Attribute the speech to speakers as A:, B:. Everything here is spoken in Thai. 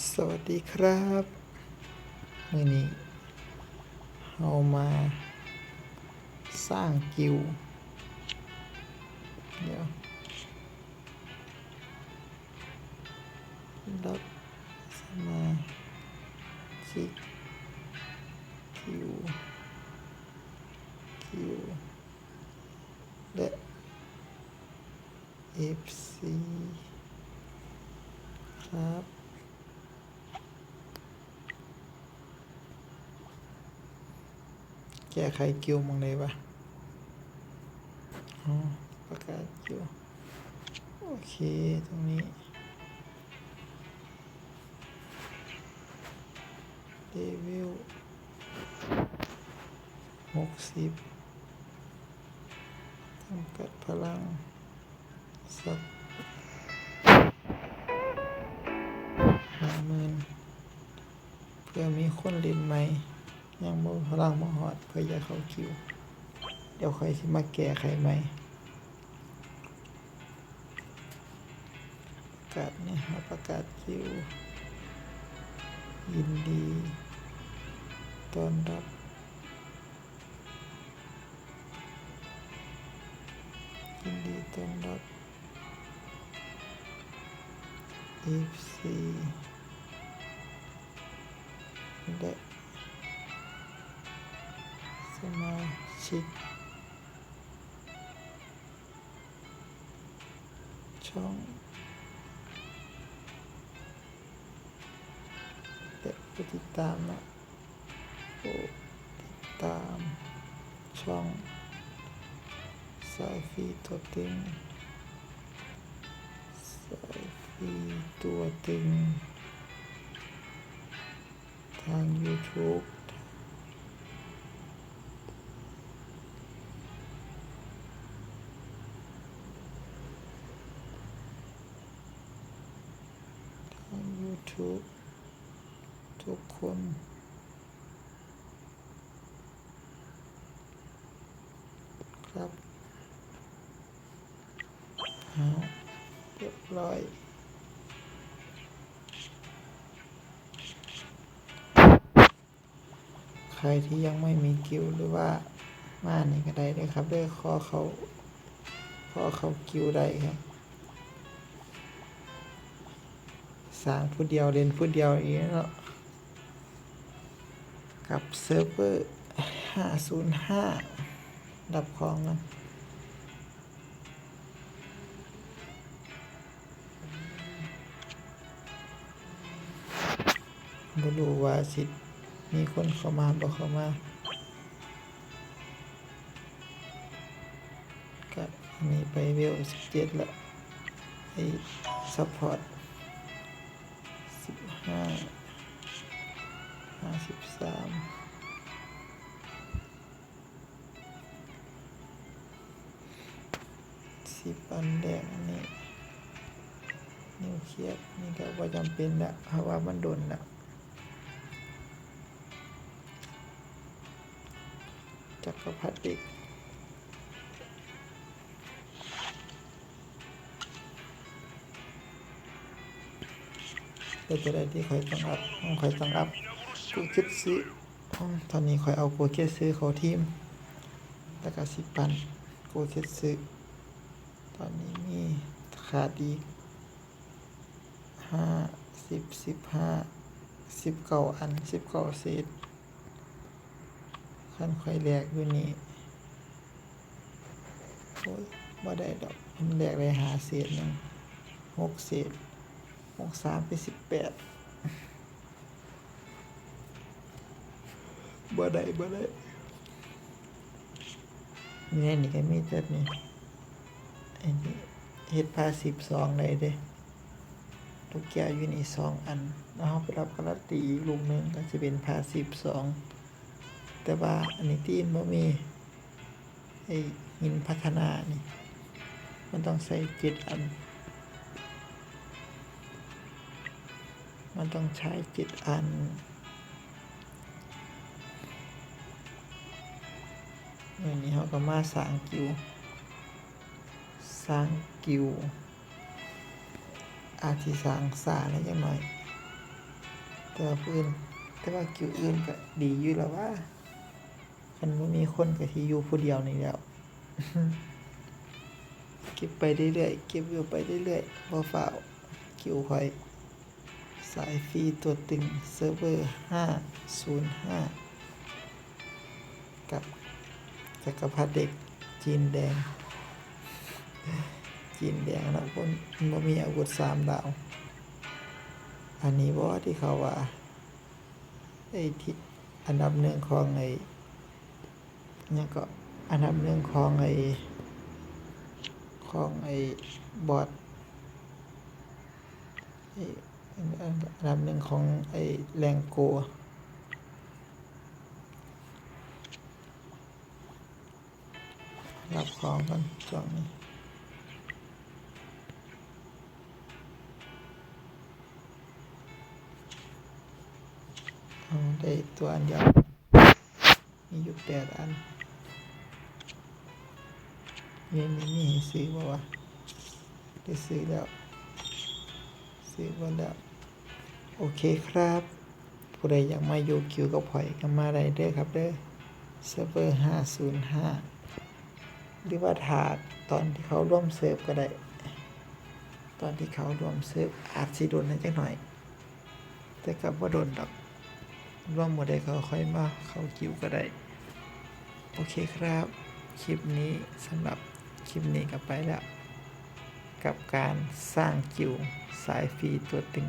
A: สวัสดีครับมื่อนี้เรามาสร้างกิวเดี๋ยวรับสมาชิกกิวกิวและ FC ครับ แก้ไขกิวมองไหนวะอ๋อประกาศกิวโอเคตรงนี้เลเวลหกสิบจำกัดพลังสักห้าหมื่นเพื่อมีคนเล่นไหม ยังบ่พลังบ่ฮอดเพื่อจะเข้าคิว เดี๋ยวค่อยสิมาแก้ไขใหม่ประกาศเนี่ยประกาศคิว ยินดีต้อนรับยินดีต้อนรับ FC และ ช่องและผู้ติดตามนะผู้ติดตาม ช่องสายฟีตัวตึงสายฟีตัวตึงทาง YouTube ทาง YouTube ทุกคนครับเอาเรียบร้อยใครที่ยังไม่มีกิวหรือว่ามานี่ก็ได้เลยครับด้วยขอเขาขอเขากิวได้ครับ สร้างผู้เดียวเล่นผู้เดียวเองเนาะกับเซิร์ฟเวอร์505ดับของกันบรูว่าสิมีคนเข้ามาบ่เข้ามากับมีไปเวล17แล้วไอ้ซัพพอร์ต ห้าห้าสิบสามสิบอันแรกอันนี้นิวเคลียร์นี่ก็ว่าจำเป็นละเพราะว่ามันโดนละจักรพรรดิ ก็จะได้ที่คอยต้องอัพคอยต้องอัพกูคิดซื้อตอนนี้คอยเอากูคิดซื้อเขาทีมแล้วก็สิปันกูคิดซื้อตอนนี้มีขาดอีกห้าสิบสิบห้าสิบเก้าอันสิบเก้าเศษขั้นคอยแลกอยู่นี่โอ้ยบ่ได้ดอกมันแลกได้หาเศษหนึ่งหกเศษ กสามเป็นสิบแปดบ่ได้บ่ได้นี่นี่ก็มีแต่นี่อันนี้เฮ็ดพาสิบสองได้เด้ลูกแก้วอยู่นี่สองอันแล้วเราไปรับกรันตีอีกลูกหนึ่งก็จะเป็นพาสิบสองแต่ว่าอันนี้ที่บ่มีไอ้หินพัฒนานี่ มันต้องใส่เจ็ดอัน มันต้องใช้จ็ดอันอย่างนี้เขาก็มาสร้างกิวสร้างกิว อาทิสร้างสาแล้วยังหน่อย แต่ว่าผู้อื่นแต่ว่าคิวอื่นก็ดีอยู่แล้วว่าคันบ่มีคนก็สิอยู่ผู้เดียวนี่แล้วเก็บไปเรื่อยๆ เก็บอยู่ไปเรื่อยๆบ่ฟ้าวคิวคอย สายฟรีตัวตึงเซิร์ฟเวอร์ 505 กับจักรพรรดิเด็กจีนแดง จีนแดงนะคนบ่มีอาวุธสามดาว อันนี้บ่ที่เขาว่าไอ้ที่อันดับหนึ่งของไอ้เนี่ยก็อันดับหนึ่งของไอ้ของไอ้บอทไอ้ อันดับหนึ่งของไอ้แรงโกรับของกันช่วงนี้ได้ตัวอันเดียวมีอยู่แปดอันเรียนนี้มีให้ซื้อบ่วะได้ซื้อแล้วซื้อมาแล้ว โอเคครับ ผู้ใดอยากมาอยู่คิวกับข่อยก็มาได้เด้อครับเด้อเซิร์ฟเวอร์ห้าศูนย์ห้าหรือว่าถาดตอนที่เขาร่วมเซิร์ฟก็ได้ ตอนที่เขาร่วมเซิร์ฟอาจสิโดนนิดจักหน่อย แต่ก็บ่โดนดอกร่วมหมดได้เขาค่อยมาเข้าคิวก็ได้ โอเคครับ คลิปนี้สำหรับคลิปนี้ก็ไปแล้ว กับการสร้างคิวสายฟรีตัวตึง